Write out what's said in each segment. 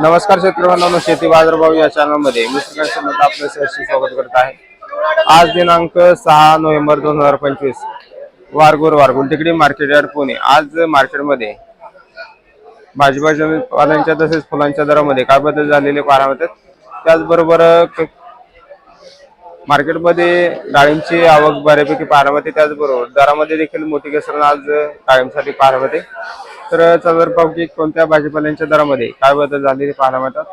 नमस्कार शेतकरी बांधवांनो शेती बाजारभाव या चॅनलमध्ये मी श्रीकांत आपलं सहर्ष स्वागत करत आहे. आज दिनांक सहा नोव्हेंबर दोन हजार पंचवीस वार गुरुवार गुलटेकडी मार्केट यार्ड पुणे. आज मार्केटमध्ये भाजीपाच्या पालांच्या तसेच फुलांच्या दरामध्ये काय बदल झालेले पाहायला मिळतात? त्याचबरोबर मार्केटमध्ये डाळिंबची आवक बऱ्यापैकी पाहायला मिळते. त्याचबरोबर दरामध्ये देखील मोठी घसरण आज डाळिंबसाठी पाहायला मिळते. तर चंद्र पाहू की कोणत्या भाजीपाल्यांच्या दरामध्ये काय बदल झालेले पाहायला मिळतात.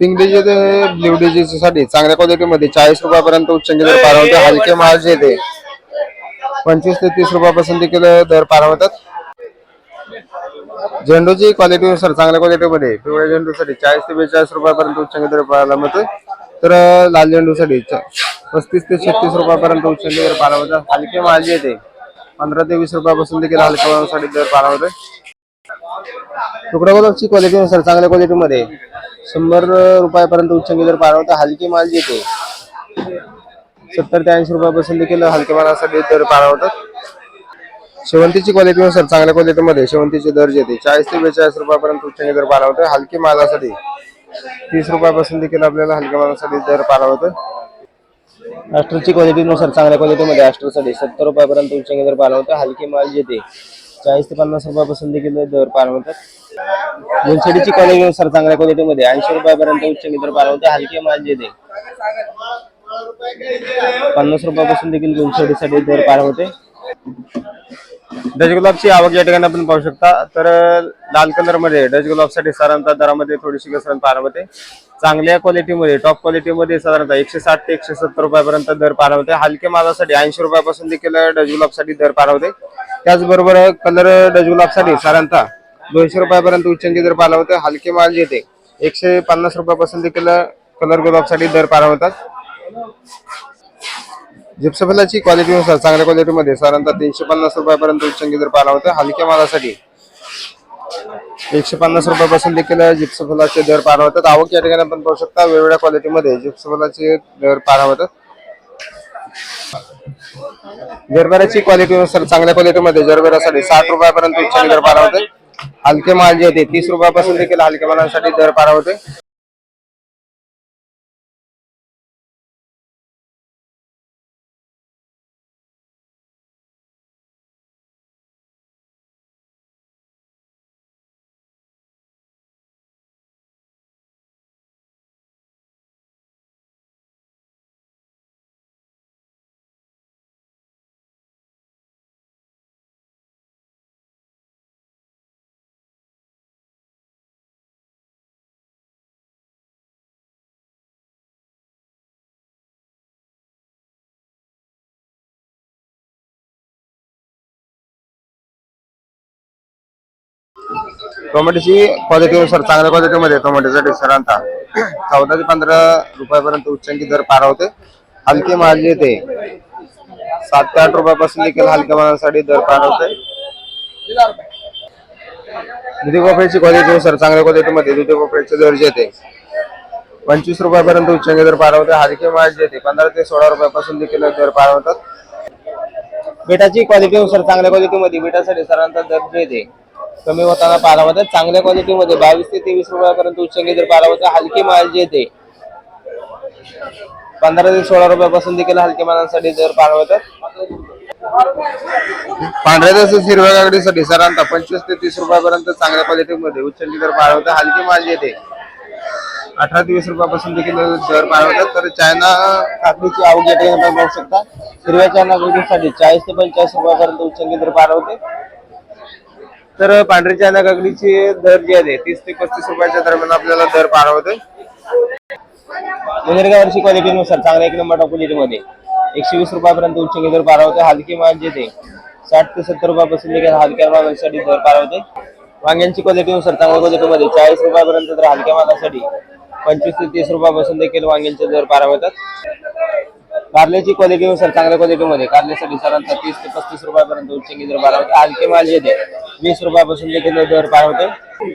पिंक डीजे ते ब्ल्यू डीजे साठी चांगल्या क्वालिटीमध्ये चाळीस रुपयापर्यंत उच्च दर पार होते हलके माल येते पंचवीस ते तीस रुपयापासून देखील दर पार होतात झेंडूची क्वालिटीनुसार चांगल्या क्वालिटीमध्ये पिवळ्या झेंडूसाठी चाळीस ते बेचाळीस रुपयापर्यंत उच्चांकी दर पाहायला मिळतो तर लाल झेंडूसाठी पस्तीस ते छत्तीस रुपयापर्यंत उचलले जर पाहायला मिळतात हलके माल ते पंधरा ते वीस रुपयापासून देखील हलक्या मालासाठी दर पाहायला मिळतोय तुकडा गुलाबची क्वालिटीनुसार चांगल्या क्वालिटीमध्ये शंभर रुपयापर्यंत उच्चांकी जर पाहायला होता हलकी माल येते सत्तर ते ऐंशी रुपयापासून देखील हलक्या मालासाठी दर पाहायला होतात. शेवंतीची क्वालिटीनुसार चांगल्या क्वालिटीमध्ये शेवंतीचे दर जे चाळीस ते बेचाळीस रुपयापर्यंत उच्चांकी दर पाळा होते हलकी मालासाठी तीस रुपयापासून देखील आपल्याला हलक्या मालासाठी दर पाहायला होतं ॲस्ट्रोची क्वालिटीनुसार चांगल्या क्वालिटीमध्ये ॲस्ट्रोसाठी सत्तर रुपयापर्यंत तुमच्या दर पाहायला होतं हलके माल येते चाळीस ते पन्नास रुपयापासून देखील दर पार होतात गुलछडीची क्वालिटीनुसार चांगल्या क्वालिटीमध्ये ऐंशी रुपयापर्यंत उच्च दर पाहायला होते हलके माल जे पन्नास रुपयापासून देखील गुलछडीसाठी दर पार होते डच गुलाबची आवक या ठिकाणी आपण पाहू शकता. तर लाल कलरमध्ये डच गुलाबसाठी साधारणतः दरामध्ये थोडीशी घसरण पाहायला होते चांगल्या क्वालिटीमध्ये टॉप क्वालिटीमध्ये साधारणतः एकशे साठ ते एकशे सत्तर रुपयापर्यंत दर पाहायला होते हलक्या मालासाठी ऐंशी रुपयापासून देखील डच गुलाबसाठी दर पाहायला होते त्याचबरोबर कलर डच गुलाबसाठी साधारणतः दोनशे रुपयापर्यंत उच्चांकी दर पाहायला होते हलके माल जे ते एकशे पन्नास रुपयापासून देखील कलर गुलाबसाठी दर पाहायला होतात जिप्सफलाची क्वालिटीनुसार चांगल्या क्वालिटीमध्ये साधारणतः तीनशे पन्नास रुपयापर्यंत उच्चांकी दर पाहायला होते हलक्या मालासाठी. एकशे पन्नास रुपयापासून देखील जिप्सफलाचे दर पार होतात. आवक या ठिकाणी आपण पाहू शकता वेगवेगळ्या क्वालिटीमध्ये जिप्सफलाचे दर पाहायला होतात. जरबेराची क्वालिटीनुसार चांगल्या क्वालिटीमध्ये जरबेरासाठी साठ रुपयापर्यंत उच्चांकी दर पार होते. हलके माल जे होते तीस रुपयापासून देखील हलक्या मालांसाठी दर पाहायला होते. टोमॅटोची क्वालिटीनुसार चांगल्या क्वालिटीमध्ये टोमॅटोसाठी साधारणतः चौदा ते पंधरा रुपयापर्यंत उच्चांकी दर पार होते. हलके माल जे ते सात ते आठ रुपयापासून देखील हलक्या मालासाठी दर पार होते. दुधी भोपळ्याची क्वालिटीनुसार चांगल्या क्वालिटीमध्ये दुधी भोपळ्याचे दर जे ते पंचवीस रुपयापर्यंत उच्चांकी दर पार होते. हलके माल जे ते पंधरा ते सोळा रुपयापासून देखील दर पार होतात. बेटाची क्वालिटीनुसार चांगल्या क्वालिटीमध्ये बेटासाठी सरांचा दर जे ते कमी होताना पारा होतात चांगल्या क्वालिटीमध्ये बावीस ते तेवीस रुपयापर्यंत उच्चंगी जर पारा होता हलकी माल जे ते पंधरा ते सोळा रुपयापासून देखील हलक्या मालांसाठी दर पारा होतात पांढऱ्या तसेच हिरव्या काकडीसाठी साधारणतः पंचवीस ते तीस रुपयापर्यंत चांगल्या क्वालिटीमध्ये उच्चंगी दर पारा होता हलकी माल जे ते अठरा ते वीस रुपयापासून देखील दर पाहायला तर चायना काकडीची आवक या ठिकाणी शकता. हिरव्या चायना काकडीसाठी चाळीस ते पंचेचाळीस रुपयापर्यंत उच्चंगी दर पाहायला होते तर पांढरी चायना काकडीचे दर जे आहे तीस ते पस्तीस रुपयाच्या दरम्यान आपल्याला दर पार होते वर्षी क्वालिटीनुसार चांगल्या एक नंबरमध्ये. एकशे वीस रुपयापर्यंत उच्च दर पार होते हलकी माल जे ते साठ ते सत्तर रुपयापासून देखील हलक्या मालासाठी दर पार होते वांग्यांची क्वालिटीनुसार चांगल्या क्वालिटीमध्ये चाळीस रुपयापर्यंत तर हलक्या मालासाठी पंचवीस ते तीस रुपयापासून देखील वांग्यांचे दर पार होतात. कारल्याची क्वालिटीनुसार चांगल्या क्वालिटीमध्ये कारल्यासाठी सरांचा तीस ते पस्तीस रुपयापर्यंत उच्चांकी दर पाहायला होते. हलके माल जे ते वीस रुपयापासून देखील दर पाहायला होते.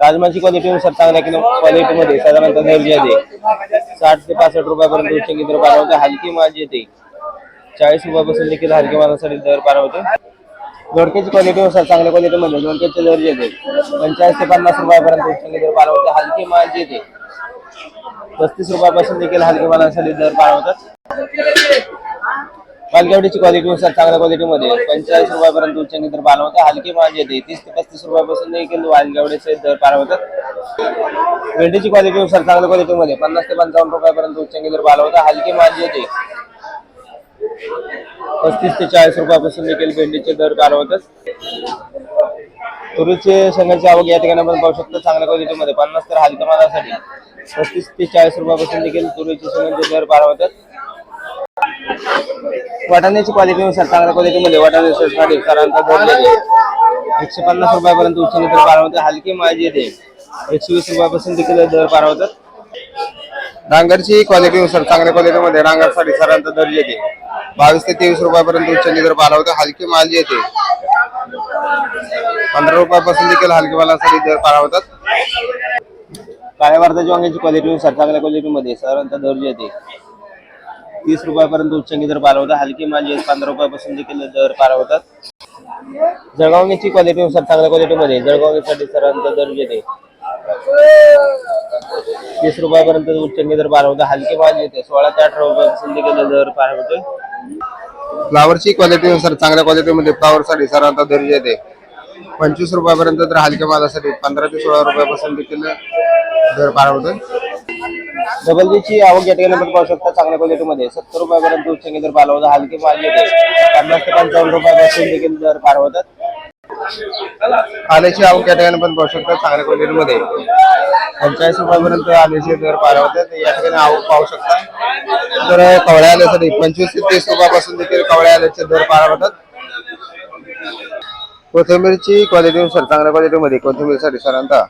राजमाची क्वालिटीनुसार चांगल्या क्वालिटीमध्ये साधारणतः दर जे आहे साठ ते पासष्ट रुपयापर्यंत उच्चांकी दर पाठवते होते. हलकी माल जे ते चाळीस रुपयापासून देखील हलके मालासाठी दर पाहायला होते. दोडक्याची क्वालिटीनुसार चांगल्या क्वालिटीमध्ये दोडक्याचे दर येते पंचाळीस ते पन्नास रुपयापर्यंत उच्चंगी दर पार होते. हलकी माल जे येते पस्तीस रुपयापासून देखील हलके मालासाठी दर पार होतात. मालगावडीची क्वालिटीनुसार चांगल्या क्वालिटीमध्ये पंचेचाळीस रुपयापर्यंत उच्चंगी दर पाला होता हलकी माझी येते तीस ते पस्तीस रुपयापासून देखील वालगावडीचे दर पार होतात. भेंडीची क्वालिटीनुसार चांगल्या क्वालिटीमध्ये पन्नास ते पंचावन्न रुपयापर्यंत उच्चंगी दर पाला होता हलकी माझी येते पस्तीस ते चाळीस रुपयापासून देखील भेंडीचे दर पार होतात. तुरीचे संघाची आवक या ठिकाणी आपण पाहू शकतो. चांगल्या क्वालिटीमध्ये पन्नास तर हलक्या मालासाठी पस्तीस ते चाळीस रुपयापासून देखील तुरीचे संघाचे दर पार होतात. वाटाण्याची क्वालिटीनुसार चांगल्या क्वालिटीमध्ये वाटाणे साठी दर येते एकशे पन्नास रुपयापर्यंत उच्च दर पार हलकी माझी येते एकशे वीस रुपयापासून देखील दर पार होतात. डांगरची क्वालिटीनुसार चांगल्या क्वालिटीमध्ये डांगरसाठी सरांचा दर येते. बावीस ते तेवीस रुपयापर्यंत उच्च दर पार हलकी माल येते. पंधरा रुपयापासून देखील हलकी मालासाठी दर पार होतात. काळ्या भारताची वांग्याची क्वालिटीनुसार चांगल्या क्वालिटीमध्ये साधारणतः दर येते. तीस रुपयापर्यंत उच्चंगी दर पार होतात हलकी माल पंधरा रुपयापासून देखील दर पार होतात. जळगावची क्वालिटीनुसार चांगल्या क्वालिटीमध्ये जळगावसाठी सरांचा दर येते तीस रुपयापर्यंत उच्चंगी दर पार होतात हलकी माल येते सोळा ते अठरा रुपयापासून देखील दर पार होतोय. फ्लावरची क्वालिटीनुसार चांगल्या क्वालिटीमध्ये फ्लावरसाठी सरांचा दर येते पंचवीस रुपयापर्यंत तर हलक्या मालासाठी पंधरा ते सोळा रुपयापासून देखील दर पार होतोय. डबल ची आवक या ठिकाणी आपण पाहू शकता चांगल्या क्वालिटीमध्ये सत्तर रुपयापर्यंत उच्चंगी दर पार होता हलकी माल येते पन्नास ते पंचावन्न रुपयापासून देखील दर पार होतात. आल्याची आवक या ठिकाणी पण पाहू शकता चांगल्या क्वालिटीमध्ये पंचाळीस रुपयापर्यंत आल्याचे दर पारवतात या ठिकाणी आवक पाहू शकता. तर कवळ्या आल्यासाठी पंचवीस ते तीस रुपयापासून देखील कवळ्या आल्याचे दर पार होतात. कोथिंबीरची क्वालिटीनुसार चांगल्या क्वालिटीमध्ये कोथिंबीरसाठी साधारणतः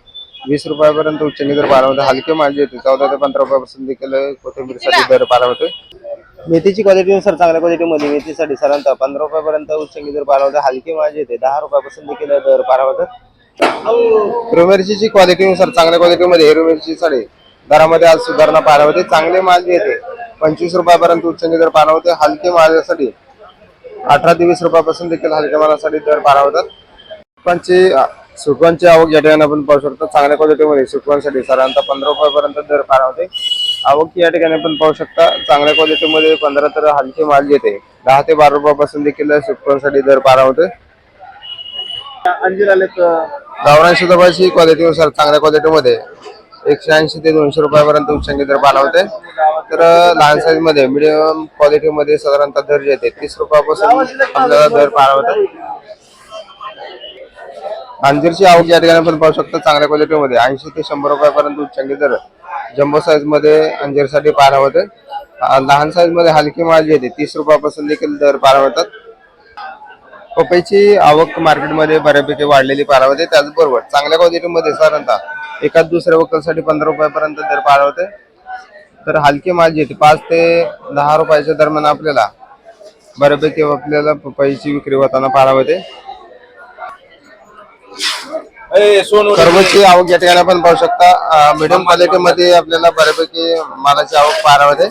वीस रुपयापर्यंत उच्चंगी दर पार होते हलके माल येते चौदा ते पंधरा रुपयापासून देखील कोथिंबीरसाठी दर पार होते मेथीची क्वालिटीनुसार चांगल्या क्वालिटीमध्ये मेथीसाठी साधारणतः पंधरा रुपयापर्यंत उच्चंगी दर होते हलके माल येते. दहा रुपयापासून देखील दर पार होतात हिरवी मिरचीची क्वालिटीनुसार चांगल्या क्वालिटीमध्ये हिरवी मिरचीसाठी दरामध्ये आज सुधारणा पार होते चांगले माल जे येते. पंचवीस रुपयापर्यंत उच्चंगी दर पार होते हलके मालासाठी अठरा ते वीस रुपयापासून देखील हलक्या मालासाठी दर पार होतात सुकवांची आवक या ठिकाणी आपण पाहू शकतो. चांगल्या क्वालिटीमध्ये सुकवांसाठी साधारणतः पंधरा रुपयापर्यंत दर पार होते. आवक या ठिकाणी आपण पाहू शकता चांगल्या क्वालिटीमध्ये पंधरा तर हलके माल येते. दहा ते बारा रुपयापासून देखील सुकवांसाठी दर पार होते. अंजीर गावरान सुधाबाची क्वालिटीनुसार चांगल्या क्वालिटीमध्ये एकशे ऐंशी ते दोनशे रुपयापर्यंत उच्चंगी दर पार होते. तर लहान साईजमध्ये मिडियम क्वालिटीमध्ये साधारणतः दर येते तीस रुपयापासून आपल्याला दर पार होते अंजीरची आवक या ठिकाणी आपण पाहू शकतो चांगल्या क्वालिटीमध्ये ऐंशी ते शंभर रुपयापर्यंत उच्चंगी दर जम्बो साईजमध्ये अंजीरसाठी पार होते. लहान साईजमध्ये हलकी माल येते तीस रुपयापासून देखील दर पार होतात पपईची आवक मार्केटमध्ये बऱ्यापैकी वाढलेली पार होते. त्याचबरोबर चांगल्या क्वालिटीमध्ये साधारणतः एकाच दुसऱ्या वकलसाठी पंधरा रुपयापर्यंत दर पार होते. तर हलकी माल जी पाच ते दहा रुपयाच्या दरम्यान आपल्याला बऱ्यापैकी आपल्याला पपईची विक्री होताना पार होते खरबूजची आवक या ठिकाणी आपण पाहू शकता. मिडियम क्वालिटी मध्ये आपल्याला बऱ्यापैकी मालाची आवक पार होते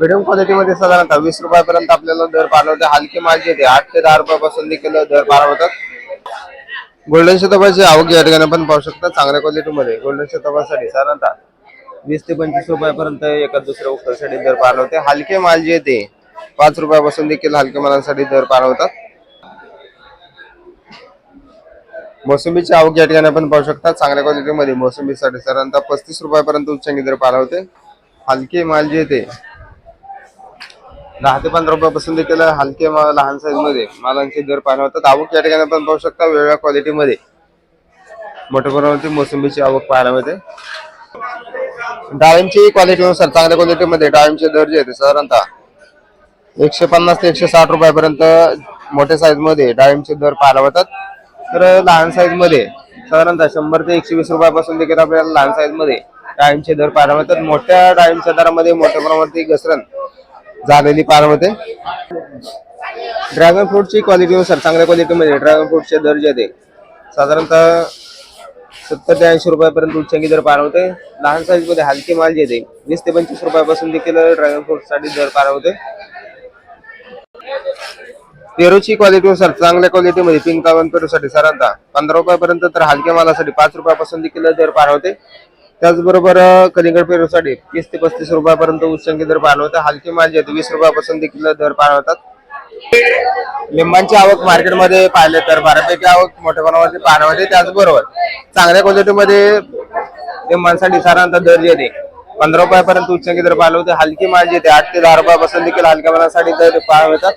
मिडियम क्वालिटी मध्ये साधारणतः वीस रुपयापर्यंत आपल्याला दर पार होते हलकी माल जे येते. आठ ते दहा रुपयापासून देखील दर पार होतात गोल्डन शतबाची आवक या ठिकाणी आपण पाहू शकता चांगल्या क्वालिटीमध्ये गोल्डन शतबासाठी साधारणतः वीस ते पंचवीस रुपयापर्यंत एका दुसऱ्या उत्तरसाठी दर पार होते हलके माल जे येते. पाच रुपयापासून देखील हलके मालांसाठी दर पार मोसंबीची आवक या ठिकाणी आपण पाहू शकता. चांगल्या क्वालिटीमध्ये मोसंबीसाठी साधारणतः पस्तीस रुपयापर्यंत उच्चांकी दर पाला होते. हलके माल जे येते दहा ते पंधरा रुपयापासून देखील हलके माल लहान साईजमध्ये मालांचे दर पाहायला होतात. आवक या ठिकाणी आपण पाहू शकता वेगळ्या क्वालिटीमध्ये मोठ्या प्रमाणावरती मोसंबीची आवक पाहायला मिळते. डाळिंबची क्वालिटीनुसार चांगल्या क्वालिटीमध्ये डाळिंबचे दर जे येते साधारणतः एकशे पन्नास ते एकशे साठ रुपयापर्यंत मोठ्या साईजमध्ये डाळिंबचे दर पाहायला होतात तर लहान साईजमध्ये साधारणतः शंभर ते एकशे वीस रुपयापासून देखील आपल्याला लहान साईजमध्ये डाळिंबचे दर पाहायला मिळतात. मोठ्या डाळिंबच्या दरामध्ये मोठ्या प्रमाणात घसरण झालेली पाहायला मिळते. ड्रॅगन फ्रूटची क्वालिटीनुसार चांगल्या क्वालिटीमध्ये ड्रॅगन फ्रूटचे दर जे येते साधारणतः सत्तर ते ऐंशी रुपयापर्यंत उच्चांकी दर पार होते लहान साईजमध्ये हलके हलकी माल जे येते वीस ते पंचवीस रुपयापासून देखील ड्रॅगन फ्रूटसाठी दर पार होते पेरूची क्वालिटीनुसार चांगल्या क्वालिटीमध्ये पिंक कावन पेरूसाठी साधारणतः पंधरा रुपयापर्यंत तर हलक्या मालासाठी पाच रुपयापासून देखील दर पार होते. त्याचबरोबर कलिंगड पेरूसाठी तीस ते पस्तीस रुपयापर्यंत उच्चांकी दर पार होते. हलके माल जे वीस रुपयापासून देखील दर पार होतात. लिंबांची आवक मार्केटमध्ये पाहिले तर बऱ्यापैकी आवक मोठ्या प्रमाणामध्ये पाहायला होते. त्याचबरोबर चांगल्या क्वालिटीमध्ये लिंबांसाठी साधारणतः दर जे पंधरा रुपयापर्यंत उच्चांकी दर पाहिलं होते. हलकी माल जे आठ ते दहा रुपयापासून देखील हलक्या मालासाठी दर पाहतात